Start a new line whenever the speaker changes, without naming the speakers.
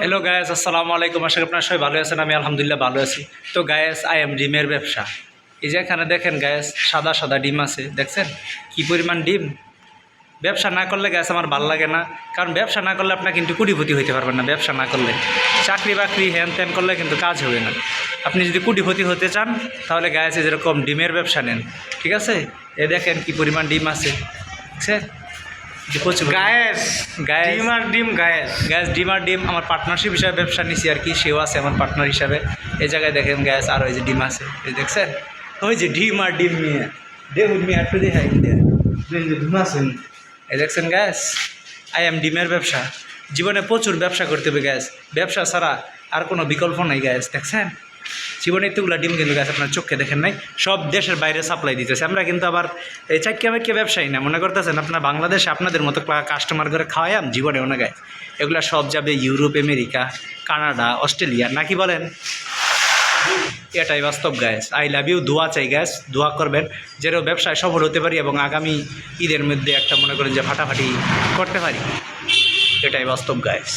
Hello guys আসসালামু আলাইকুম আশা করি আপনারা সবাই ভালো আছেন। আমি আলহামদুলিল্লাহ ভালো আছি। তো গায়েস আই এম ডিমের ব্যবসা। এই যে এখানে দেখেন গায়েস সাদা সাদা ডিম আছে। দেখছেন? কি পরিমাণ ডিম? ব্যবসা না করলে গ্যাস আমার ভালো লাগে না। কারণ ব্যবসা না করলে আপনার কিন্তু কুটিপতি হইতে পারবেন না, ব্যবসা না করলে। চাকরি বাকরি হ্যান ত্যান করলে কিন্তু কাজ হবে না। আপনি যদি কুটিপতি হতে চান, তাহলে গায়েসে যেরকম ডিমের ব্যবসা নেন। ঠিক আছে? এ দেখেন কি পরিমাণ ডিম আছে। ঠিক আছে?
Guys
guys.
ডিম আর ডিম গায়েস।
গ্যাস ডিম আর ডিম আমার পার্টনারশিপ হিসাবে ব্যবসা নিছি আর কি সেও আছে আমার পার্টনার হিসাবে। এই জায়গায় দেখেন গ্যাস আর ওই যে ডিম আছে এই দেখছেন? ওই যে ডিম আর ডিম নিয়ে দেখুন মিয়া একটু দেখাই
ডিম আছে।
এই দেখছেন গ্যাস? আই এম ডিমের ব্যবসা। জীবনে প্রচুর ব্যবসা করতে হবে গ্যাস। ব্যবসা ছাড়া আর কোনো বিকল্প নাই গ্যাস দেখছেন? জীবনে ডিম কিন্তু গ্যাস আপনার চোখে দেখেন নাই, সব দেশের বাইরে সাপ্লাই দিতেছে। আমরা কিন্তু আবার এই চাকিয়া বাকিয়া ব্যবসায়ী না, মনে করতেছেন আপনার বাংলাদেশে আপনাদের মতো কাস্টমার করে খাওয়াইম জীবনে অনেক গায়ে। এগুলো সব যাবে ইউরোপ, আমেরিকা, কানাডা, অস্ট্রেলিয়া, নাকি বলেন? এটাই বাস্তব গ্যাস আই লাভ ইউ, দোয়া চাই গ্যাস দোয়া করবেন যেন ব্যবসায় সফল হতে পারি এবং আগামী ঈদের মধ্যে একটা মনে করেন যে ফাটাফাটি করতে পারি। এটাই বাস্তব গ্যাস